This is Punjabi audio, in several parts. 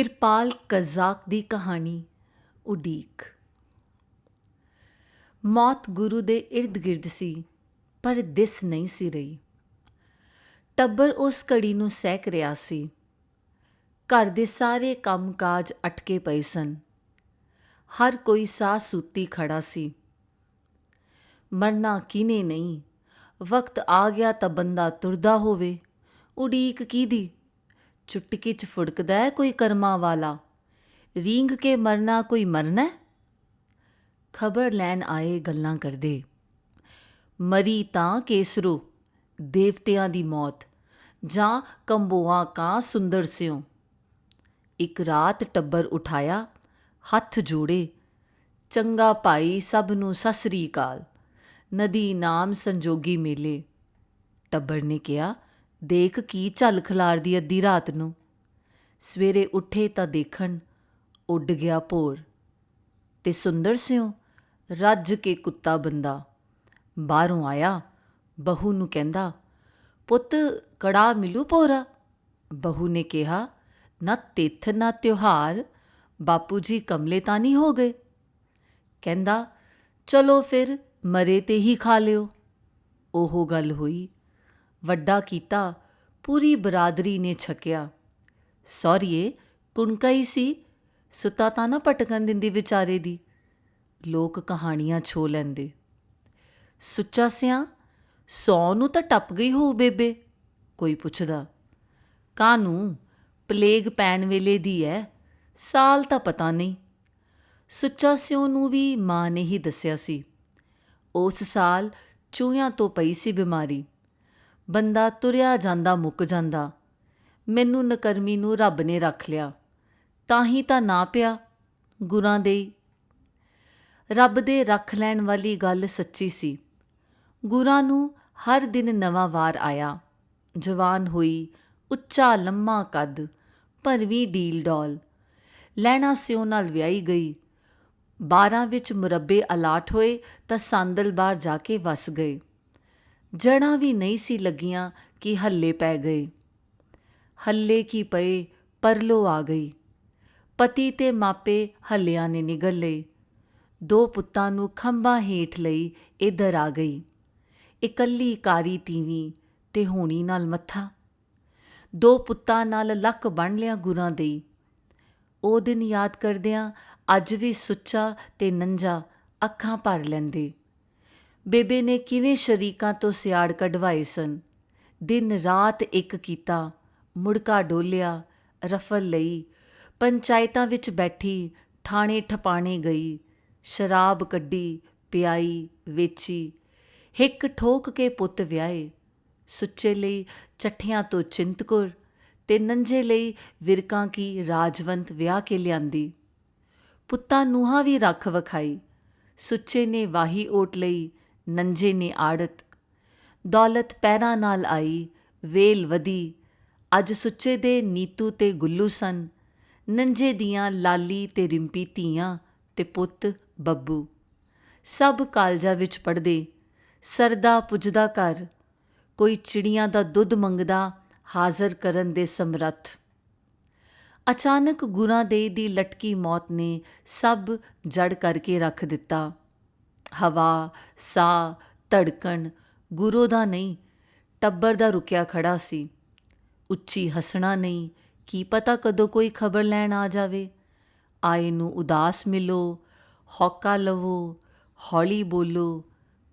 ਕਿਰਪਾਲ ਕਜ਼ਾਕ ਦੀ ਕਹਾਣੀ, ਉਡੀਕ। ਮੌਤ ਗੁਰੂ ਦੇ ਇਰਦ ਗਿਰਦ ਸੀ, ਪਰ ਦਿਸ ਨਹੀਂ ਸੀ ਰਹੀ। ਟੱਬਰ ਉਸ ਘੜੀ ਨੂੰ ਸਹਿਕ ਰਿਹਾ ਸੀ। ਘਰ ਦੇ ਸਾਰੇ ਕੰਮਕਾਜ ਅਟਕੇ ਪਏ ਸਨ। ਹਰ ਕੋਈ ਸਾਹ ਸੂਤੀ ਖੜਾ ਸੀ। ਮਰਨਾ ਕਿਨੇ ਨਹੀਂ, ਵਕਤ ਆ ਗਿਆ ਤਾਂ ਬੰਦਾ ਤੁਰਦਾ ਹੋਵੇ। ਉਡੀਕ ਕੀਦੀ ਚੁਟਕੀ ਚ ਫੁੜਕਦਾ ਹੈ ਕੋਈ ਕਰਮਾਂ ਵਾਲਾ? ਰੀਂਗ ਕੇ ਮਰਨਾ ਕੋਈ ਮਰਨਾ ਖਬਰ ਲੈਣ ਆਏ ਗੱਲਾਂ ਕਰਦੇ। ਮਰੀ ਤਾਂ ਕੇਸਰੋ, ਦੇਵਤਿਆਂ ਦੀ ਮੌਤ, ਜਾਂ ਕੰਬੋਆ ਕਾ ਸੁੰਦਰ ਸਿਉ। ਇੱਕ ਰਾਤ ਟੱਬਰ ਉਠਾਇਆ, ਹੱਥ ਜੋੜੇ, ਚੰਗਾ ਭਾਈ ਸਭ ਨੂੰ ਸਸਰੀ ਕਾਲ ਨਦੀ ਨਾਮ ਸੰਜੋਗੀ ਮੇਲੇ। ਟੱਬਰ ਨੇ ਕਿਹਾ ਦੇਖ ਕੀ ਝੱਲ ਖਲਾਰਦੀ ਅੱਧੀ ਰਾਤ ਨੂੰ। ਸਵੇਰੇ ਉੱਠੇ ਤਾਂ ਦੇਖਣ ਉੱਡ ਗਿਆ ਭੋਰ। ਤੇ ਸੁੰਦਰ ਸਿਉ ਰੱਜ ਕੇ ਕੁੱਤਾ ਬੰਦਾ ਬਾਹਰੋਂ ਆਇਆ, ਬਹੂ ਨੂੰ ਕਹਿੰਦਾ, ਪੁੱਤ ਕੜਾ ਮਿਲੂ ਭੋਰਾ? ਬਹੂ ਨੇ ਕਿਹਾ, ਨਾ ਤਿੱਥ, ਨਾ ਤਿਉਹਾਰ, ਬਾਪੂ ਜੀ ਕਮਲੇ ਤਾਂ ਨਹੀਂ ਹੋ ਗਏ? ਕਹਿੰਦਾ, ਚਲੋ ਫਿਰ ਮਰੇ ਤੇ ਹੀ ਖਾ ਲਿਓ। ਉਹ ਗੱਲ ਹੋਈ। ਵੱਡਾ ਕੀਤਾ, ਪੂਰੀ ਬਰਾਦਰੀ ਨੇ ਛਕਿਆ। ਸੌਰੀਏ ਕੁਣਕਈ ਸੀ। ਸੁੱਤਾ ਤਾਂ ਨਾ ਪਟਕਣ ਦਿੰਦੀ ਵਿਚਾਰੇ ਦੀ। ਲੋਕ ਕਹਾਣੀਆਂ ਛੋ ਲੈਂਦੇ। ਸੁੱਚਾ ਸਿਆਂ, ਸੌ ਨੂੰ ਤਾਂ ਟੱਪ ਗਈ ਹੋਊ ਬੇਬੇ, ਕੋਈ ਪੁੱਛਦਾ। ਕਾਨੂੰ, ਪਲੇਗ ਪੈਣ ਵੇਲੇ ਦੀ ਐ, ਸਾਲ ਤਾਂ ਪਤਾ ਨਹੀਂ। ਸੁੱਚਾ ਸਿਉ ਨੂੰ ਵੀ ਮਾਂ ਨੇ ਹੀ ਦੱਸਿਆ ਸੀ। ਉਸ ਸਾਲ ਚੂਹਿਆਂ ਤੋਂ ਪਈ ਸੀ ਬਿਮਾਰੀ। ਬੰਦਾ ਤੁਰਿਆ ਜਾਂਦਾ, ਮੁੱਕ ਜਾਂਦਾ। ਮੈਨੂੰ ਨਕਰਮੀ ਨੂੰ ਰੱਬ ਨੇ ਰੱਖ ਲਿਆ। ਤਾਂ ਹੀ ਤਾਂ ਨਾ ਪਿਆ ਗੁਰਾਂ ਦੇ ਰੱਬ ਦੇ ਰੱਖ ਲੈਣ ਵਾਲੀ ਗੱਲ ਸੱਚੀ ਸੀ। ਗੁਰਾਂ ਨੂੰ ਹਰ ਦਿਨ ਨਵਾਂ ਵਾਰ ਆਇਆ। ਜਵਾਨ ਹੋਈ, ਉੱਚਾ ਲੰਮਾ ਕੱਦ, ਭਰਵੀਂ ਡੀਲ ਡੋਲ। ਲੈਣਾ ਸਿਉ ਨਾਲ ਵਿਆਹੀ ਗਈ। 12 ਵਿੱਚ ਮੁਰੱਬੇ ਅਲਾਟ ਹੋਏ ਤਾਂ ਸੰਦਲ ਬਾਹਰ ਜਾ ਕੇ ਵਸ ਗਏ। ਜੜਾਂ ਵੀ ਨਹੀਂ ਸੀ ਲੱਗੀਆਂ ਕਿ ਹੱਲੇ ਪੈ ਗਏ। ਹੱਲੇ ਕੀ ਪਏ, ਪਰਲੋ ਆ ਗਈ। ਪਤੀ ਤੇ ਮਾਪੇ ਹੱਲਿਆਂ ਨੇ ਨਿਗਲ। ਲਏ ਦੋ ਪੁੱਤਾਂ ਨੂੰ ਖੰਭਾਂ ਹੇਠ ਲਈ ਇਧਰ ਆ ਗਈ। ਇਕੱਲੀ ਕਾਰੀ ਤੀਵੀਂ ਤੇ ਹੋਣੀ ਨਾਲ ਮੱਥਾ। ਦੋ ਪੁੱਤਾਂ ਨਾਲ ਲੱਕ ਬਣ ਲਿਆ ਗੁਰਾਂ ਦੇ। ਉਹ ਦਿਨ ਯਾਦ ਕਰਦਿਆਂ ਅੱਜ ਵੀ ਸੁੱਚਾ ਤੇ ਨੰਜਾ ਅੱਖਾਂ ਭਰ ਲੈਂਦੇ। ਬੇਬੇ ਨੇ ਕਿਵੇਂ ਸ਼ਰੀਕਾਂ ਤੋਂ ਸਿਆੜ ਕਢਵਾਏ ਸਨ? ਦਿਨ ਰਾਤ ਇੱਕ ਕੀਤਾ, ਮੁੜਕਾ ਡੋਲਿਆ, ਰਫਲ ਲਈ, ਪੰਚਾਇਤਾਂ ਵਿੱਚ ਬੈਠੀ, ਠਾਣੇ ਠਪਾਣੇ ਗਈ, ਸ਼ਰਾਬ ਕੱਢੀ, ਪਿਆਈ, ਵੇਚੀ, ਹਿੱਕ ਠੋਕ ਕੇ ਪੁੱਤ ਵਿਆਹੇ, ਸੁੱਚੇ ਲਈ ਚੱਠਿਆਂ ਤੋਂ ਚਿੰਤਕੁਰ ਤੇ ਨੰਜੇ ਲਈ ਵਿਰਕਾਂ ਕੀ ਰਾਜਵੰਤ ਵਿਆਹ ਕੇ ਲਿਆਂਦੀ। ਪੁੱਤਾਂ ਨੂੰਹਾਂ ਵੀ ਰੱਖ ਵਖਾਈ, ਸੁੱਚੇ ਨੇ ਵਾਹੀ ਓਟ ਲਈ ਨੰਜੇ ਨੇ ਆੜਤ। ਦੌਲਤ ਪੈਰਾਂ ਨਾਲ ਆਈ, ਵੇਲ ਵਧੀ। ਅੱਜ ਸੁੱਚੇ ਦੇ ਨੀਤੂ ਤੇ ਗੁੱਲੂ ਸਨ। ਨੰਜੇ ਦੀਆਂ ਲਾਲੀ ਤੇ ਰਿੰਪੀ ਧੀਆਂ ਤੇ ਪੁੱਤ ਬੱਬੂ। ਸਭ ਕਾਲਜਾਂ ਵਿੱਚ ਪੜਦੇ ਸਰਦਾ ਪੁੱਜਦਾ ਘਰ। ਕੋਈ ਚਿੜੀਆਂ ਦਾ ਦੁੱਧ ਮੰਗਦਾ, ਹਾਜ਼ਰ ਕਰਨ ਦੇ ਸਮਰੱਥ। ਅਚਾਨਕ ਗੁਰਾਂ ਦੇ ਦੀ ਲਟਕੀ ਮੌਤ ਨੇ ਸਭ ਜੜ ਕਰਕੇ ਰੱਖ ਦਿੱਤਾ। ਹਵਾ, ਸਾਹ, ਧੜਕਣ, ਗੁਰੂ ਦਾ ਨਹੀਂ, ਟੱਬਰ ਦਾ ਰੁਕਿਆ ਖੜਾ ਸੀ। ਉੱਚੀ ਹਸਣਾ ਨਹੀਂ, ਕੀ ਪਤਾ ਕਦੋਂ ਕੋਈ ਖਬਰ ਲੈਣ ਆ ਜਾਵੇ। ਆਏ ਨੂੰ ਉਦਾਸ ਮਿਲੋ, ਹੌਕਾ ਲਵੋ, ਹੌਲੀ ਬੋਲੋ,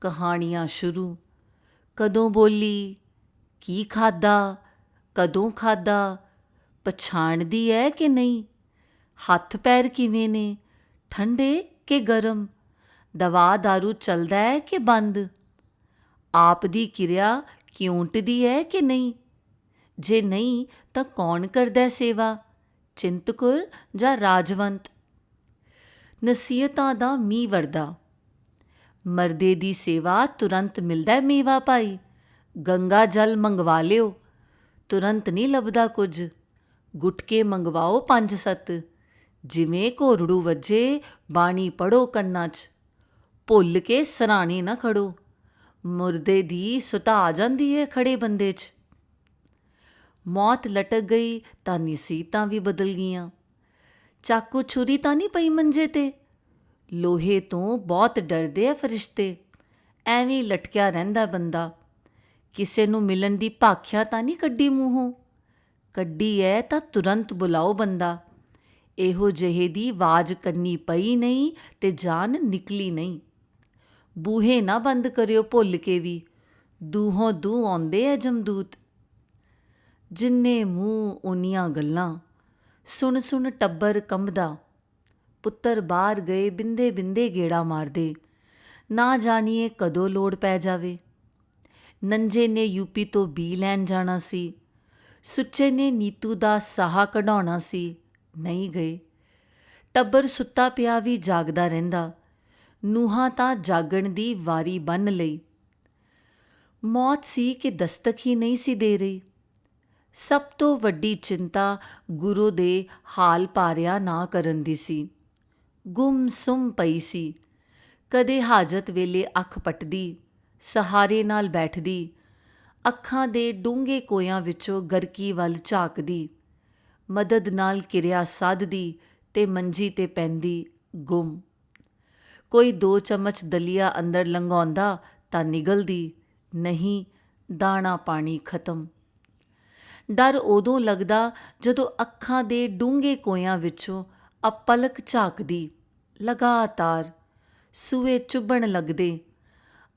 ਕਹਾਣੀਆਂ ਸ਼ੁਰੂ। ਕਦੋਂ ਬੋਲੀ, ਕੀ ਖਾਦਾ ਕਦੋਂ ਖਾਦਾ ਪਛਾਣਦੀ ਹੈ ਕਿ ਨਹੀਂ? ਹੱਥ ਪੈਰ ਕਿਵੇਂ ਨੇ, ਠੰਡੇ ਕਿ ਗਰਮ? ਦਵਾ दारू ਚੱਲਦਾ ਹੈ ਕਿ ਬੰਦ? ਆਪ ਦੀ ਕਿਰਿਆ ਕਿਉਂਟਦੀ ਹੈ ਕਿ ਨਹੀਂ? ਜੇ ਨਹੀਂ, ਤਾਂ ਕੌਣ ਕਰਦਾ ਸੇਵਾ? ਚਿੰਤਕੁਰ ਜਾਂ ਰਾਜਵੰਤ? ਨਸੀਹਤਾਂ ਦਾ ਮੀਂਹ ਵਰਦਾ। ਮਰਦੇ ਦੀ ਸੇਵਾ ਤੁਰੰਤ ਮਿਲਦਾ ਮੇਵਾ ਭਾਈ। ਗੰਗਾ ਜਲ ਮੰਗਵਾ ਲਿਓ। ਤੁਰੰਤ ਨਹੀਂ ਲੱਭਦਾ ਕੁਝ। ਗੁਟਕੇ ਮੰਗਵਾਓ ਪੰਜ ਸੱਤ। ਜਿਵੇਂ ਘੋਰੜੂ ਵੱਜੇ, ਬਾਣੀ ਪੜੋ ਕੰਨਾਂ 'ਚ। ਭੁੱਲ ਕੇ ਸਰਾਣੇ ਨਾ ਖੜੋ। ਮੁਰਦੇ ਦੀ ਸੁਤਾ ਆ ਜਾਂਦੀ ਹੈ ਖੜੇ ਬੰਦੇ 'ਚ। ਮੌਤ ਲਟਕ ਗਈ ਤਾਂ ਨਸੀਹਤਾਂ ਵੀ ਬਦਲ ਗਈਆਂ। ਚਾਕੂ ਛੁਰੀ ਤਾਂ ਨਹੀਂ ਪਈ ਮੰਜੇ ਤੇ। ਲੋਹੇ ਤੋਂ ਬਹੁਤ ਡਰਦੇ ਆ ਫਰਿਸ਼ਤੇ। ਐਵੇਂ ਲਟਕਿਆ ਰਹਿੰਦਾ ਬੰਦਾ। ਕਿਸੇ ਨੂੰ ਮਿਲਣ ਦੀ ਭਾਖਿਆ ਤਾਂ ਨਹੀਂ ਕੱਢੀ ਮੂੰਹੋਂ। ਕੱਢੀ ਐ ਤਾਂ ਤੁਰੰਤ ਬੁਲਾਓ ਬੰਦਾ। ਇਹੋ ਜਿਹੇ ਦੀ ਆਵਾਜ਼ ਕੰਨੀ ਪਈ ਨਹੀਂ ਤੇ ਜਾਨ ਨਿਕਲੀ ਨਹੀਂ। ਬੂਹੇ ਨਾ ਬੰਦ ਕਰਿਓ ਭੁੱਲ ਕੇ ਵੀ। ਦੂਹੋਂ ਦੂ ਆਉਂਦੇ ਐ ਜਮਦੂਤ। ਜਿੰਨੇ ਮੂੰਹ ਉਨੀਆਂ ਗੱਲਾਂ, ਸੁਣ ਸੁਣ ਟੱਬਰ ਕੰਬਦਾ। ਪੁੱਤਰ ਬਾਹਰ ਗਏ ਬਿੰਦੇ ਬਿੰਦੇ ਗੇੜਾ ਮਾਰਦੇ। ਨਾ ਜਾਣੀਏ ਕਦੋਂ ਲੋੜ ਪੈ ਜਾਵੇ। ਨੰਜੇ ਨੇ ਯੂਪੀ ਤੋਂ ਬੀ ਲੈਣ ਜਾਣਾ ਸੀ। ਸੁੱਚੇ ਨੇ ਨੀਤੂ ਦਾ ਸਾਹਾ ਕਢਾਉਣਾ ਸੀ। ਨਹੀਂ ਗਏ। ਟੱਬਰ ਸੁੱਤਾ ਪਿਆ ਵੀ ਜਾਗਦਾ ਰਹਿੰਦਾ। ਨੂਹਾਂ ਤਾਂ ਜਾਗਣ ਦੀ ਵਾਰੀ ਬੰਨ ਲਈ। ਮੌਤ ਸੀ ਕਿ ਦਸਤਕ ਹੀ ਨਹੀਂ ਸੀ ਦੇ ਰਹੀ। ਸਭ ਤੋਂ ਵੱਡੀ ਚਿੰਤਾ ਗੁਰੂ ਦੇ ਹਾਲ ਪਾਰਿਆ ਨਾ ਕਰਨ ਦੀ ਸੀ। ਗੁੰਮ-ਸੁੰਮ ਪਈ ਸੀ। ਕਦੇ ਹਾਜਤ ਵੇਲੇ ਅੱਖ ਪਟਦੀ, ਸਹਾਰੇ ਨਾਲ ਬੈਠਦੀ, ਅੱਖਾਂ ਦੇ ਡੂੰਘੇ ਕੋਇਆਂ ਵਿੱਚੋਂ ਗਰਕੀ ਵੱਲ ਝਾਕਦੀ, ਮਦਦ ਨਾਲ ਕਿਰਿਆ ਸਾਧਦੀ ਤੇ ਮੰਜੀ ਤੇ ਪੈਂਦੀ ਗੁੰਮ। ਕੋਈ ਦੋ ਚਮਚ ਦਲੀਆ ਅੰਦਰ ਲੰਘਾਉਂਦਾ ਤਾਂ ਨਿਗਲਦੀ, ਨਹੀਂ, ਦਾਣਾ ਪਾਣੀ ਖਤਮ। ਡਰ ਉਦੋਂ ਲੱਗਦਾ ਜਦੋਂ ਅੱਖਾਂ ਦੇ ਡੂੰਘੇ ਕੋਇਆਂ ਵਿੱਚੋਂ ਅਪਲਕ ਝਾਕਦੀ, ਲਗਾਤਾਰ ਸੂਏ ਚੁੱਭਣ ਲੱਗਦੇ।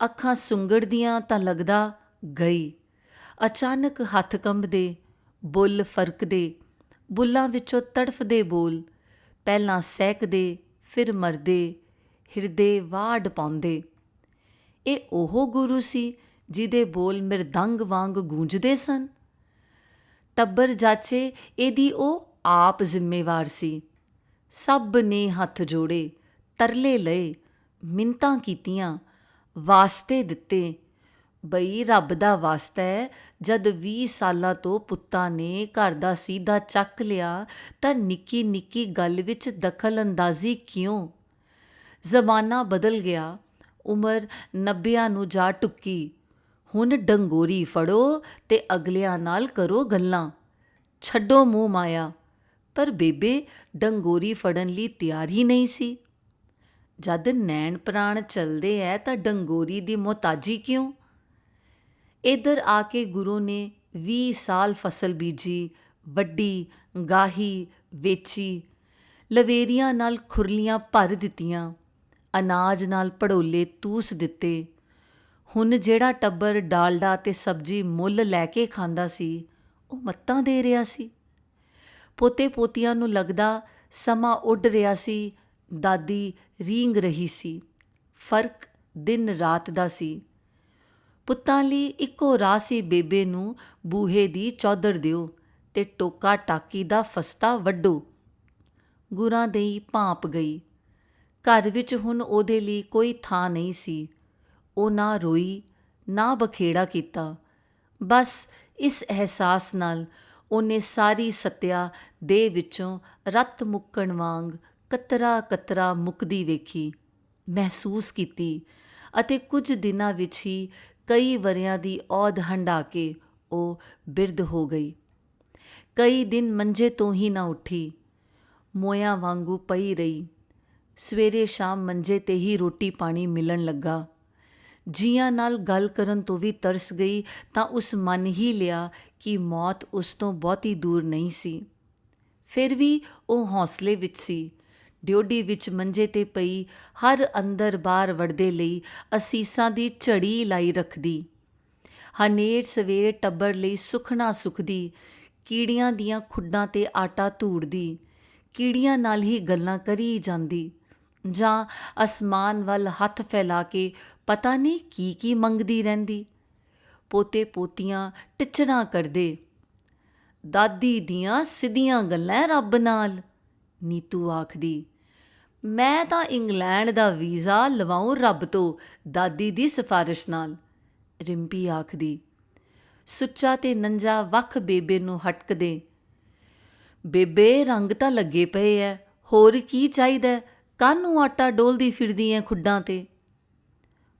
ਅੱਖਾਂ ਸੁੰਗੜਦੀਆਂ ਤਾਂ ਲੱਗਦਾ ਗਈ। ਅਚਾਨਕ ਹੱਥ ਕੰਬਦੇ, ਬੁੱਲ ਫਰਕਦੇ, ਬੁੱਲਾਂ ਵਿੱਚੋਂ ਤੜਫਦੇ ਬੋਲ। ਪਹਿਲਾਂ ਸਹਿਕਦੇ, ਫਿਰ ਮਰਦੇ। ਹਿਰਦੇ ਵਾੜ ਪਾਉਂਦੇ। ਇਹ ਉਹ ਗੁਰੂ ਸੀ ਜਿਹਦੇ ਬੋਲ ਮਿਰਦੰਗ ਵਾਂਗ ਗੂੰਜਦੇ ਸਨ। ਟੱਬਰ ਜਾਚੇ, ਇਹਦੀ ਉਹ ਆਪ ਜ਼ਿੰਮੇਵਾਰ ਸੀ। ਸਭ ਨੇ ਹੱਥ ਜੋੜੇ, ਤਰਲੇ ਲਏ ਮਿੰਤਾਂ ਕੀਤੀਆਂ, ਵਾਸਤੇ ਦਿੱਤੇ। ਬਈ ਰੱਬ ਦਾ ਵਾਸਤਾ ਹੈ, ਜਦ 20 ਸਾਲਾਂ ਤੋਂ ਪੁੱਤਾਂ ਨੇ ਘਰ ਦਾ ਸੀਧਾ ਚੱਕ ਲਿਆ, ਤਾਂ ਨਿੱਕੀ ਨਿੱਕੀ ਗੱਲ ਵਿੱਚ ਦਖਲ ਅੰਦਾਜ਼ੀ ਕਿਉਂ? ਜ਼ਮਾਨਾ ਬਦਲ ਗਿਆ, ਉਮਰ 90 ਨੂੰ ਜਾ ਟੁੱਕੀ। ਹੁਣ ਡੰਗੋਰੀ ਫੜੋ ਤੇ ਅਗਲਿਆਂ ਨਾਲ ਕਰੋ ਗੱਲਾਂ। ਛੱਡੋ ਮੂੰਹ ਮਾਇਆ, ਪਰ ਬੇਬੇ ਡੰਗੋਰੀ ਫੜਨ ਲਈ ਤਿਆਰ ਹੀ ਨਹੀਂ ਸੀ। ਜਦ ਨੈਣ ਪ੍ਰਾਣ ਚਲਦੇ ਐ ਤਾਂ ਡੰਗੋਰੀ ਦੀ ਮੋਤਾਜੀ ਕਿਉਂ? ਇਧਰ ਆ ਕੇ ਗੁਰੂ ਨੇ 20 ਸਾਲ ਫਸਲ ਬੀਜੀ, ਵੱਡੀ, ਗਾਹੀ, ਵੇਚੀ, ਲਵੇਰੀਆਂ ਨਾਲ ਖੁਰਲੀਆਂ ਭਰ ਦਿੱਤੀਆਂ। ਅਨਾਜ ਨਾਲ ਪੜੋਲੇ ਤੂਸ ਦਿੱਤੇ। ਹੁਣ ਜਿਹੜਾ ਟੱਬਰ ਡਾਲਡਾ ਤੇ ਸਬਜ਼ੀ ਮੁੱਲ ਲੈ ਕੇ ਖਾਂਦਾ ਸੀ, ਉਹ ਮੱਤਾਂ ਦੇ ਰਿਹਾ ਸੀ। ਪੋਤੇ ਪੋਤੀਆਂ ਨੂੰ ਲੱਗਦਾ ਸਮਾਂ ਉੱਡ ਰਿਹਾ ਸੀ, ਦਾਦੀ ਰੀਂਗ ਰਹੀ ਸੀ। ਫ਼ਰਕ ਦਿਨ ਰਾਤ ਦਾ ਸੀ। ਪੁੱਤਾਂ ਲਈ ਇੱਕੋ ਰਾਹ ਸੀ ਬੇਬੇ ਨੂੰ ਬੂਹੇ ਦੀ ਚੌਧਰ ਦਿਓ ਤੇ ਟੋਕਾ ਟਾਕੀ ਦਾ ਫਸਤਾ ਵੱਡੋ ਗੁਰਾਂ ਦੇਈ ਭਾਂਪ ਗਈ। ਘਰ ਵਿੱਚ ਹੁਣ ਉਹਦੇ ਲਈ ਕੋਈ ਥਾਂ ਨਹੀਂ ਸੀ। ਉਹ ਨਾ ਰੋਈ, ਨਾ ਬਖੇੜਾ ਕੀਤਾ। ਬਸ ਇਸ ਅਹਿਸਾਸ ਨਾਲ ਉਹਨੇ ਸਾਰੀ ਸਤਿਆ ਦੇ ਵਿੱਚੋਂ ਰਤ ਮੁੱਕਣ ਵਾਂਗ ਕਤਰਾ ਕਤਰਾ ਮੁਕਦੀ ਵੇਖੀ, ਮਹਿਸੂਸ ਕੀਤੀ ਅਤੇ ਕੁਝ ਦਿਨਾਂ ਵਿੱਚ ਹੀ ਕਈ ਵਰਿਆਂ ਦੀ ਔਧ ਹੰਡਾ ਕੇ ਉਹ ਬਿਰਧ ਹੋ ਗਈ। ਕਈ ਦਿਨ ਮੰਜੇ ਤੋਂ ਹੀ ਨਾ ਉੱਠੀ, ਮੋਇਆ ਵਾਂਗੂ ਪਈ ਰਹੀ। ਸਵੇਰੇ ਸ਼ਾਮ ਮੰਜੇ ਤੇ ਹੀ ਰੋਟੀ ਪਾਣੀ ਮਿਲਣ ਲੱਗਾ। ਜੀਆਂ ਨਾਲ ਗੱਲ ਕਰਨ ਤੋਂ ਵੀ ਤਰਸ ਗਈ ਤਾਂ ਉਸ ਮਨ ਹੀ ਲਿਆ ਕਿ ਮੌਤ ਉਸ ਤੋਂ ਬਹੁਤੀ ਦੂਰ ਨਹੀਂ ਸੀ। ਫਿਰ ਵੀ ਉਹ ਹੌਸਲੇ ਵਿੱਚ ਸੀ। ਡਿਓਡੀ ਵਿੱਚ ਮੰਜੇ ਤੇ ਪਈ, ਹਰ ਅੰਦਰ ਬਾਹਰ ਵੜਦੇ ਲਈ ਅਸੀਸਾਂ ਦੀ ਝੜੀ ਲਾਈ ਰੱਖਦੀ। ਹਨੇਰ ਸਵੇਰੇ ਟੱਬਰ ਲਈ ਸੁਖਣਾ ਸੁਖਦੀ, ਕੀੜੀਆਂ ਦੀਆਂ ਖੁੱਡਾਂ ਤੇ ਆਟਾ ਧੂੜਦੀ, ਕੀੜੀਆਂ ਨਾਲ ਹੀ ਗੱਲਾਂ ਕਰੀ ਜਾਂਦੀ। ਜਾਂ ਅਸਮਾਨ ਵੱਲ ਹੱਥ ਫੈਲਾ ਕੇ ਪਤਾ ਨਹੀਂ ਕੀ ਕੀ ਮੰਗਦੀ ਰਹਿੰਦੀ। ਪੋਤੇ ਪੋਤੀਆਂ ਟਿਚਰਾਂ ਕਰਦੇ। ਦਾਦੀ ਦੀਆਂ ਸਿੱਧੀਆਂ ਗੱਲਾਂ ਰੱਬ ਨਾਲ, ਨੀਤੂ ਆਖਦੀ, ਮੈਂ ਤਾਂ ਇੰਗਲੈਂਡ ਦਾ ਵੀਜ਼ਾ ਲਵਾਉਂ ਰੱਬ ਤੋਂ ਦਾਦੀ ਦੀ ਸਿਫਾਰਿਸ਼ ਨਾਲ। ਰਿੰਪੀ ਆਖਦੀ, ਸੁੱਚਾ ਤੇ ਨੰਜਾ ਵੱਖ ਬੇਬੇ ਨੂੰ ਹਟਕਦੇ, ਬੇਬੇ, ਰੰਗ ਤਾਂ ਲੱਗੇ ਪਏ ਐ, ਹੋਰ ਕੀ ਚਾਹੀਦਾ? ਕਾਹਨੂੰ ਆਟਾ ਡੋਲਦੀ ਫਿਰਦੀ ਐ ਖੁੱਡਾਂ ਤੇ?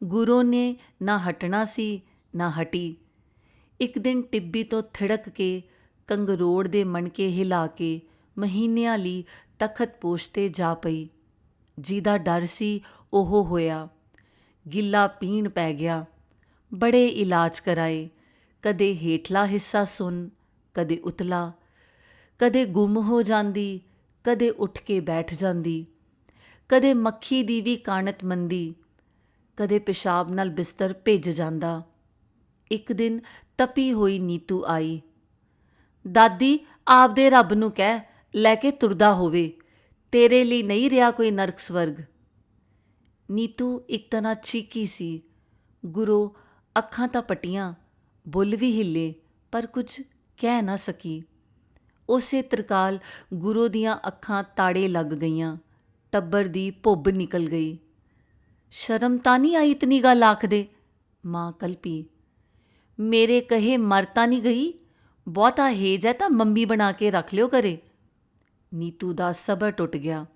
ਗੁਰੂ ਨੇ ਨਾ ਹਟਣਾ ਸੀ, ਨਾ ਹਟੀ। ਇੱਕ ਦਿਨ ਟਿੱਬੀ ਤੋਂ ਥਿੜਕ ਕੇ ਕੰਗਰੋੜ ਦੇ ਮਣਕੇ ਹਿਲਾ ਕੇ ਮਹੀਨਿਆਂ ਲਈ ਤਖਤ ਪੋਸ਼ਤੇ ਜਾ ਪਈ। ਜਿਹਦਾ ਡਰ ਸੀ, ਉਹ ਹੋਇਆ। ਗਿੱਲਾ ਪੀਣ ਪੈ ਗਿਆ। ਬੜੇ ਇਲਾਜ ਕਰਾਏ। ਕਦੇ ਹੇਠਲਾ ਹਿੱਸਾ ਸੁਣ, ਕਦੇ ਉਤਲਾ। ਕਦੇ ਗੁੰਮ ਹੋ ਜਾਂਦੀ, ਕਦੇ ਉੱਠ ਕੇ ਬੈਠ ਜਾਂਦੀ। ਕਦੇ ਮੱਖੀ ਦੀ ਵੀ ਕਾਣਤ ਮੰਦੀ, ਕਦੇ ਪਿਸ਼ਾਬ ਨਾਲ ਬਿਸਤਰ ਭਿੱਜ ਜਾਂਦਾ। ਇੱਕ ਦਿਨ ਤਪੀ ਹੋਈ ਨੀਤੂ ਆਈ। ਦਾਦੀ, ਆਪਦੇ ਰੱਬ ਨੂੰ ਕਹਿ, ਲੈ ਕੇ ਤੁਰਦਾ ਹੋਵੇ, ਤੇਰੇ ਲਈ ਨਹੀਂ ਰਿਹਾ ਕੋਈ ਨਰਕ ਸਵਰਗ। ਨੀਤੂ ਇੱਕ ਤਰ੍ਹਾਂ ਚੀਕੀ ਸੀ। ਗੁਰੂ, ਅੱਖਾਂ ਤਾਂ ਪਟੀਆਂ, ਬੁੱਲ ਵੀ ਹਿੱਲੇ, ਪਰ ਕੁਝ ਕਹਿ ਨਾ ਸਕੀ। ਉਸੇ ਤਰਕਾਲ ਗੁਰੂ ਦੀਆਂ ਅੱਖਾਂ ਤਾੜੇ ਲੱਗ ਗਈਆਂ। ਟੱਬਰ ਦੀ ਭੁੱਬ ਨਿਕਲ ਗਈ। ਸ਼ਰਮ ਤਾਂ ਨਹੀਂ ਆਈ ਇਤਨੀ ਗੱਲ ਆਖਦੇ? ਮਾਂ ਕਲਪੀ। ਮੇਰੇ ਕਹੇ ਮਰ ਤਾਂ ਨਹੀਂ ਗਈ? ਬਹੁਤਾ ਹੇਜ ਹੈ ਤਾਂ ਮੰਮੀ ਬਣਾ ਕੇ ਰੱਖ ਲਿਓ ਕਰੇ ਨੀਤੂ ਦਾ ਸਬਰ ਟੁੱਟ ਗਿਆ।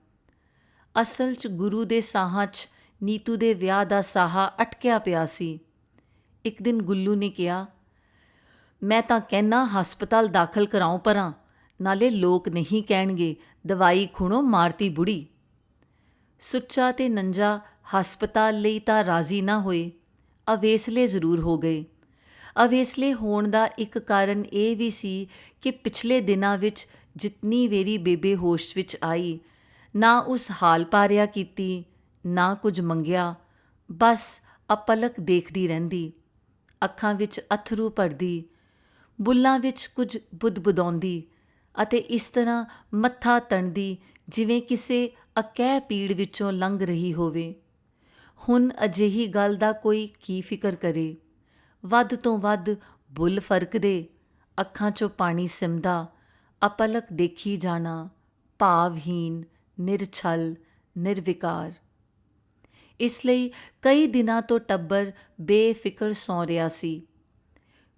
ਅਸਲ 'ਚ ਗੁਰੂ ਦੇ ਸਾਹਾਂ 'ਚ ਨੀਤੂ ਦੇ ਵਿਆਹ ਦਾ ਸਾਹਾ ਅਟਕਿਆ ਪਿਆ ਸੀ। ਇੱਕ ਦਿਨ ਗੁੱਲੂ ਨੇ ਕਿਹਾ, ਮੈਂ ਤਾਂ ਕਹਿਣਾ ਹਸਪਤਾਲ ਦਾਖਲ ਕਰਾਉਂ ਪਰਾਂ, ਨਾਲੇ ਲੋਕ ਨਹੀਂ ਕਹਿਣਗੇ, ਦਵਾਈ ਖੁਣੋ ਮਾਰਤੀ ਬੁੜੀ। ਸੁੱਚਾ ਤੇ ਨੰਜਾ ਹਸਪਤਾਲ ਲਈ ਤਾਂ ਰਾਜ਼ੀ ਨਾ ਹੋਏ, ਅਵੇਸਲੇ ਜ਼ਰੂਰ ਹੋ ਗਏ। ਅਵੇਸਲੇ ਹੋਣ ਦਾ ਇੱਕ ਕਾਰਨ ਇਹ ਵੀ ਸੀ ਕਿ ਪਿਛਲੇ ਦਿਨਾਂ ਵਿੱਚ ਜਿਤਨੀ ਵੇਰੀ ਬੇਬੇ ਹੋਸ਼ ਵਿੱਚ ਆਈ, ਨਾ ਉਸ ਹਾਲ ਪਾਰਿਆ ਕੀਤੀ, ਨਾ ਕੁਝ ਮੰਗਿਆ, ਬਸ ਅਪਲਕ ਦੇਖਦੀ ਰਹਿੰਦੀ, ਅੱਖਾਂ ਵਿੱਚ ਅਥਰੂ ਭਰਦੀ, ਬੁੱਲਾਂ ਵਿੱਚ ਕੁਝ ਬੁਦਬੁਦਾਉਂਦੀ ਅਤੇ ਇਸ ਤਰ੍ਹਾਂ ਮੱਥਾ ਤਣਦੀ, ਜਿਵੇਂ ਕਿਸੇ ਅਕੈ ਪੀੜ ਵਿੱਚੋਂ ਲੰਘ ਰਹੀ ਹੋਵੇ। ਹੁਣ ਅਜਿਹੀ ਗੱਲ ਦਾ ਕੋਈ ਕੀ ਫਿਕਰ ਕਰੇ? ਵੱਧ ਤੋਂ ਵੱਧ ਬੁੱਲ ਫਰਕਦੇ, ਅੱਖਾਂ 'ਚੋਂ ਪਾਣੀ ਸਿਮਦਾ, ਅਪਲਕ ਦੇਖੀ ਜਾਣਾ ਭਾਵਹੀਨ ਨਿਰਛਲ, ਨਿਰਵਿਕਾਰ। ਇਸ ਲਈ ਕਈ ਦਿਨਾਂ ਤੋਂ ਟੱਬਰ ਬੇਫਿਕਰ ਸੌ ਰਿਹਾ ਸੀ।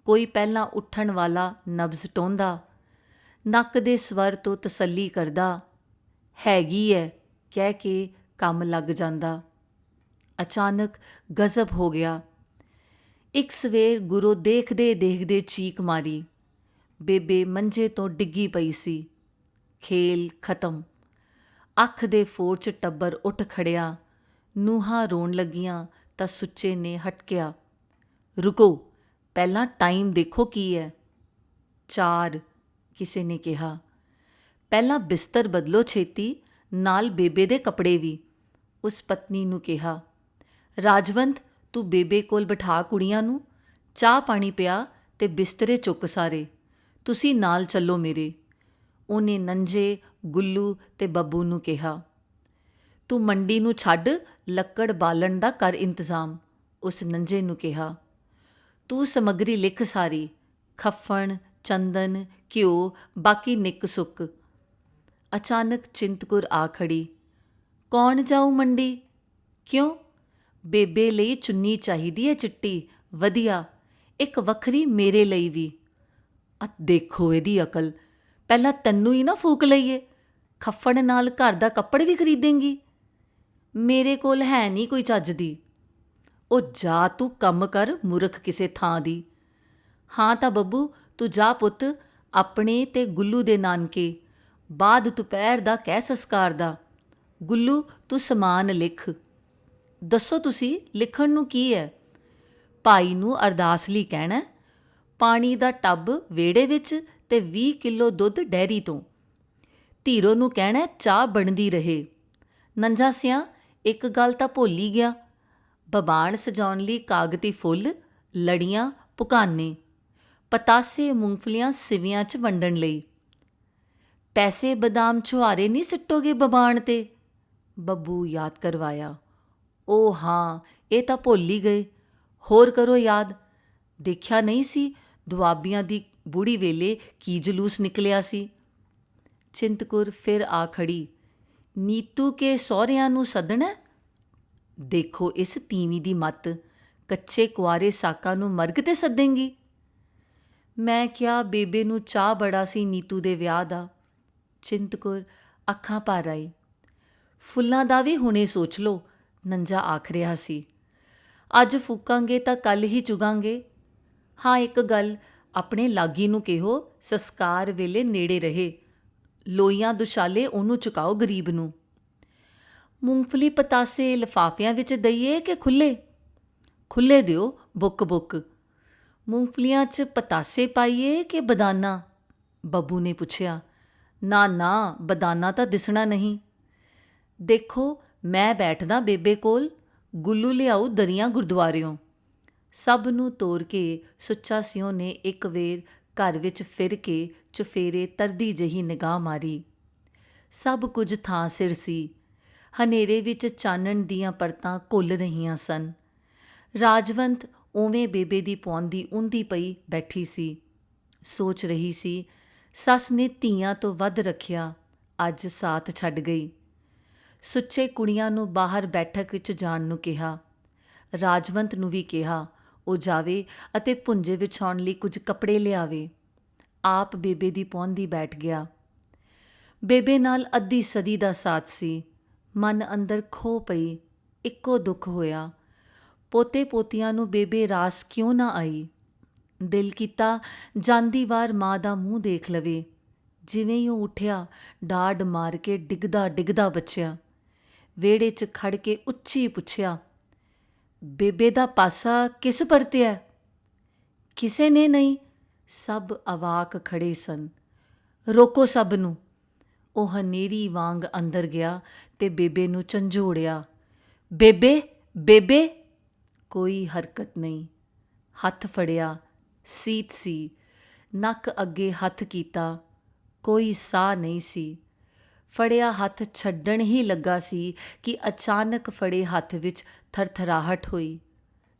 ਕੋਈ ਪਹਿਲਾਂ ਉੱਠਣ ਵਾਲਾ ਨਬਜ਼ ਟੋਂਦਾ, ਨੱਕ ਦੇ ਸਵਰ ਤੋਂ ਤਸੱਲੀ ਕਰਦਾ, ਹੈਗੀ ਐ। ਕਹਿ ਕੇ ਕੰਮ ਲੱਗ ਜਾਂਦਾ। ਅਚਾਨਕ ਗਜ਼ਬ ਹੋ ਗਿਆ। ਇੱਕ ਸਵੇਰ ਗੁਰੂ ਦੇਖਦੇ ਦੇਖਦੇ ਚੀਕ ਮਾਰੀ। ਬੇਬੇ ਮੰਜੇ ਤੋਂ ਡਿੱਗੀ ਪਈ ਸੀ। ਖੇਲ ਖਤਮ। ਅੱਖ ਦੇ ਫੋਰ ਚ ਟੱਬਰ ਉੱਠ ਖੜਿਆ। ਨੂਹਾਂ ਰੋਣ ਲੱਗੀਆਂ ਤਾਂ ਸੁੱਚੇ ਨੇ ਹਟਕਿਆ। ਰੁਕੋ, ਪਹਿਲਾਂ ਟਾਈਮ ਦੇਖੋ ਕੀ ਹੈ। ਚਾਰ ਕਿਸੇ ਨੇ ਕਿਹਾ। ਪਹਿਲਾਂ ਬਿਸਤਰ ਬਦਲੋ ਛੇਤੀ। ਨਾਲ ਬੇਬੇ ਦੇ ਕੱਪੜੇ ਵੀ। ਉਸ ਪਤਨੀ ਨੂੰ ਕਿਹਾ, ਰਾਜਵੰਤ, ਤੂੰ ਬੇਬੇ ਕੋਲ ਬਿਠਾ ਕੁੜੀਆਂ ਨੂੰ। ਚਾਹ ਪਾਣੀ ਪਿਆ ਤੇ ਬਿਸਤਰੇ ਚੁੱਕ ਸਾਰੇ। ਤੁਸੀਂ ਨਾਲ ਚੱਲੋ ਮੇਰੇ। ਉਹਨੇ ਨੰਜੇ, ਗੁੱਲੂ ਤੇ ਬੱਬੂ ਨੂੰ ਕਿਹਾ, ਤੂੰ ਮੰਡੀ ਨੂੰ ਛੱਡ, ਲੱਕੜ ਬਾਲਣ ਦਾ ਕਰ ਇੰਤਜ਼ਾਮ। ਉਸ ਨੰਜੇ ਨੂੰ ਕਿਹਾ, ਤੂੰ ਸਮੱਗਰੀ ਲਿਖ ਸਾਰੀ। ਖੱਫਣ, ਚੰਦਨ, ਘਿਓ, ਬਾਕੀ ਨਿੱਕ ਸੁੱਕ। ਅਚਾਨਕ ਚਿੰਤਕੁਰ ਆ ਖੜੀ। ਕੌਣ ਜਾਊ ਮੰਡੀ? ਕਿਉਂ? ਬੇਬੇ ਲਈ ਚੁੰਨੀ ਚਾਹੀਦੀ ਹੈ ਚਿੱਟੀ। ਵਧੀਆ। ਇੱਕ ਵੱਖਰੀ ਮੇਰੇ ਲਈ ਵੀ। ਆ ਦੇਖੋ ਇਹਦੀ ਅਕਲ। ਪਹਿਲਾਂ ਤੈਨੂੰ ਹੀ ਨਾ ਫੂਕ ਲਈਏ। ਖੱਫੜ ਨਾਲ ਘਰ ਦਾ ਕੱਪੜ ਵੀ ਖਰੀਦੇਂਗੀ। ਮੇਰੇ ਕੋਲ ਹੈ ਨਹੀਂ ਕੋਈ ਚੱਜ ਦੀ। ਉਹ ਜਾ ਤੂੰ ਕੰਮ ਕਰ ਮੁਰਖ ਕਿਸੇ ਥਾਂ ਦੀ। ਹਾਂ ਤਾਂ ਬੱਬੂ, ਤੂੰ ਜਾ ਪੁੱਤ, ਆਪਣੇ ਤੇ ਗੁੱਲੂ ਦੇ ਨਾਨਕੇ। ਬਾਅਦ ਦੁਪਹਿਰ ਦਾ ਕਹਿ ਸੰਸਕਾਰ ਦਾ। ਗੁੱਲੂ, ਤੂੰ ਸਮਾਨ ਲਿਖ। ਦੱਸੋ ਤੁਸੀਂ, ਲਿਖਣ ਨੂੰ ਕੀ ਹੈ? ਭਾਈ ਨੂੰ ਅਰਦਾਸ ਲਈ ਕਹਿਣਾ ਪਾਣੀ ਦਾ ਟੱਬ ਵੇੜੇ ਵਿੱਚ ਤੇ 20 ਕਿਲੋ ਦੁੱਧ ਡੈਰੀ ਤੋਂ। ਧੀਰੋ ਨੂੰ ਕਹਿਣਾ ਚਾਹ ਬਣਦੀ ਰਹੇ। ਨੰਜਾ ਸਿਆ, ਇੱਕ ਗੱਲ ਤਾਂ ਭੁੱਲ ਹੀ ਗਿਆ। ਬਬਾਣ ਸਜਾਉਣ ਲਈ ਕਾਗਤੀ ਫੁੱਲ, ਲੜੀਆਂ, ਪੁਕਾਨੇ। ਪਤਾਸੇ ਮੂੰਗਫਲੀਆਂ ਸਿਵਿਆਂ 'ਚ ਵੰਡਣ ਲਈ। ਪੈਸੇ ਬਦਾਮ ਛੁਹਾਰੇ ਨਹੀਂ ਸਿੱਟੋਗੇ ਬਬਾਣ ਤੇ? ਬੱਬੂ ਯਾਦ ਕਰਵਾਇਆ। ਉਹ ਹਾਂ, ਇਹ ਤਾਂ ਭੁੱਲ ਹੀ ਗਏ। ਹੋਰ ਕਰੋ ਯਾਦ। ਦੇਖਿਆ ਨਹੀਂ ਸੀ ਦੁਆਬੀਆਂ ਦੀ ਬੁੜੀ ਵੇਲੇ ਕੀ ਜਲੂਸ ਨਿਕਲਿਆ ਸੀ। ਚਿੰਤਕੁਰ ਫਿਰ ਆ ਖੜੀ। ਨੀਤੂ ਕੇ ਸਹੁਰਿਆਂ ਨੂੰ ਸੱਦਣਾ? ਦੇਖੋ ਇਸ ਤੀਵੀਂ ਦੀ ਮੱਤ। ਕੱਚੇ ਕੁਆਰੇ ਸਾਕਾਂ ਨੂੰ ਮਰਗ ਤੇ ਸੱਦੇਂਗੀ। ਮੈਂ ਕਿਹਾ ਬੇਬੇ ਨੂੰ ਚਾਹ ਬੜਾ ਸੀ ਨੀਤੂ ਦੇ ਵਿਆਹ ਦਾ। ਚਿੰਤਕੁਰ, ਅੱਖਾਂ ਭਰ ਆਈ। ਫੁੱਲਾਂ ਦਾ ਵੀ ਹੁਣੇ ਸੋਚ ਲਓ, ਨੰਜਾ ਆਖ ਰਿਹਾ ਸੀ। ਅੱਜ ਫੂਕਾਂਗੇ ਤਾਂ ਕੱਲ ਹੀ ਚੁਗਾਂਗੇ। ਹਾਂ, ਇੱਕ ਗੱਲ ਆਪਣੇ ਲਾਗੀ ਨੂੰ ਕਿਹੋ, ਸੰਸਕਾਰ ਵੇਲੇ ਨੇੜੇ ਰਹੇ। ਲੋਈਆਂ ਦੁਸ਼ਾਲੇ ਉਹਨੂੰ ਚੁਕਾਓ ਗਰੀਬ ਨੂੰ। ਮੂੰਗਫਲੀ ਪਤਾਸੇ ਲਫਾਫਿਆਂ ਵਿੱਚ ਦਈਏ ਕਿ ਖੁੱਲੇ ਖੁੱਲੇ ਦਿਓ, ਬੁੱਕ ਬੁੱਕ। ਮੂੰਗਫਲੀਆਂ 'ਚ ਪਤਾਸੇ ਪਾਈਏ ਕਿ ਬਦਾਨਾ? ਬੱਬੂ ਨੇ ਪੁੱਛਿਆ। ਨਾ ਨਾ, ਬਦਾਨਾ ਤਾਂ ਦਿਸਣਾ ਨਹੀਂ। ਦੇਖੋ, ਮੈਂ ਬੈਠਦਾ ਬੇਬੇ ਕੋਲ, ਗੁੱਲੂ ਲਿਆਉ ਦਰੀਆਂ ਗੁਰਦੁਆਰਿਓਂ। ਸਭ ਨੂੰ ਤੋਰ ਕੇ ਸੁੱਚਾ ਸਿਉ ਨੇ ਇੱਕ ਵੇਰ ਘਰ ਵਿੱਚ ਫਿਰ ਕੇ ਚੁਫੇਰੇ ਤਰਦੀ ਜਹੀ ਨਿਗਾਹ ਮਾਰੀ। ਸਭ ਕੁਝ ਥਾਂ ਸਿਰ ਸੀ। ਹਨੇਰੇ ਵਿੱਚ ਚਾਨਣ ਦੀਆਂ ਪਰਤਾਂ ਘੁੱਲ ਰਹੀਆਂ ਸਨ। ਰਾਜਵੰਤ ਉਵੇਂ ਬੇਬੇ ਦੀ ਪੌਂਦੀ ਉਂਦੀ ਪਈ ਬੈਠੀ ਸੀ। ਸੋਚ ਰਹੀ ਸੀ ਸੱਸ ਨੇ ਧੀਆਂ ਤੋਂ ਵੱਧ ਰੱਖਿਆ, ਅੱਜ ਸਾਥ ਛੱਡ ਗਈ। ਸੁੱਚੇ ਕੁੜੀਆਂ ਨੂੰ ਬਾਹਰ ਬੈਠਕ ਵਿੱਚ ਜਾਣ ਨੂੰ ਕਿਹਾ। ਰਾਜਵੰਤ ਨੂੰ ਵੀ ਕਿਹਾ, ਉਹ ਜਾਵੇ ਅਤੇ ਪੁੰਜੇ ਵਿਛਾਉਣ ਲਈ ਕੁਝ ਕੱਪੜੇ ਲਿਆਵੇ। ਆਪ ਬੇਬੇ ਦੀ ਪੌਂਦੀ ਬੈਠ ਗਿਆ। ਬੇਬੇ ਨਾਲ ਅੱਧੀ ਸਦੀ ਦਾ ਸਾਥ ਸੀ। ਮਨ ਅੰਦਰ ਖੋ ਪਈ, ਇੱਕੋ ਦੁੱਖ ਹੋਇਆ। ਪੋਤੇ ਪੋਤੀਆਂ ਨੂੰ ਬੇਬੇ ਰਾਸ ਕਿਉਂ ਨਾ ਆਈ? ਦਿਲ ਕੀਤਾ, ਜਾਂਦੀ ਵਾਰ ਮਾਂ ਦਾ ਮੂੰਹ ਦੇਖ ਲਵੇ। ਜਿਵੇਂ ਹੀ ਉਹ ਉੱਠਿਆ ਡਾਡ ਮਾਰ ਕੇ ਡਿੱਗਦਾ ਡਿੱਗਦਾ ਬਚਿਆ। ਵਿਹੜੇ 'ਚ ਖੜ ਕੇ ਉੱਚੀ ਪੁੱਛਿਆ, ਬੇਬੇ ਦਾ ਪਾਸਾ ਕਿਸ ਪਰਤਿਆ ਕਿਸੇ ਨੇ ਨਹੀਂ? ਸਭ ਅਵਾਕ ਖੜੇ ਸਨ। ਰੋਕੋ ਸਭ ਨੂੰ। ਉਹ ਹਨੇਰੀ ਵਾਂਗ ਅੰਦਰ ਗਿਆ ਤੇ ਬੇਬੇ ਨੂੰ ਝੰਜੋੜਿਆ, ਬੇਬੇ ਬੇਬੇ! ਕੋਈ ਹਰਕਤ ਨਹੀਂ। ਹੱਥ ਫੜਿਆ ਸੀਤ ਸੀ। ਨੱਕ ਅੱਗੇ ਹੱਥ ਕੀਤਾ। ਕੋਈ ਸਾਹ ਨਹੀਂ ਸੀ। ਫੜਿਆ ਹੱਥ ਛੱਡਣ ਹੀ ਲੱਗਾ ਸੀ ਕਿ ਅਚਾਨਕ ਫੜੇ ਹੱਥ ਵਿੱਚ ਥਰਥਰਾਹਟ ਹੋਈ।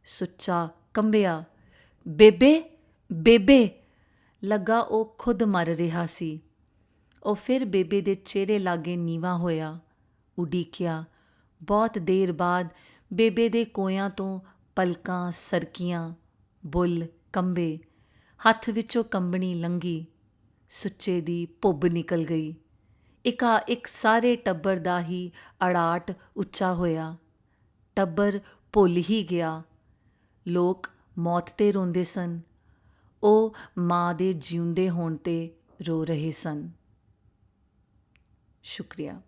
ਸੁੱਚਾ ਕੰਬਿਆ, ਬੇਬੇ ਬੇਬੇ! ਲੱਗਾ ਉਹ ਖੁਦ ਮਰ ਰਿਹਾ ਸੀ। ਉਹ ਫਿਰ ਬੇਬੇ ਦੇ ਚਿਹਰੇ ਲਾਗੇ ਨੀਵਾ ਹੋਇਆ, ਉਡੀਕਿਆ। ਬਹੁਤ ਦੇਰ ਬਾਅਦ ਬੇਬੇ ਦੇ ਕੋਇਆਂ ਤੋਂ ਪਲਕਾਂ, ਸਰਕੀਆਂ, ਬੁੱਲ ਕੰਬੇ। ਹੱਥ ਵਿੱਚੋਂ ਕੰਬਣੀ ਲੰਗੀ ਸੁੱਚੇ ਦੀ ਪੁੱਬ ਨਿਕਲ ਗਈ। ਇਕਾ ਇੱਕ ਸਾਰੇ ਟੱਬਰ ਦਾ ਹੀ ਅੜਾਟ ਉੱਚਾ ਹੋਇਆ। ਟੱਬਰ ਭੁੱਲ ਹੀ ਗਿਆ। ਲੋਕ ਮੌਤ ਤੇ ਰੋਂਦੇ ਸਨ। ਉਹ ਮਾਂ ਦੇ ਜਿਉਂਦੇ ਹੋਣ ਤੇ ਰੋ ਰਹੇ ਸਨ। ਸ਼ੁਕਰੀਆ।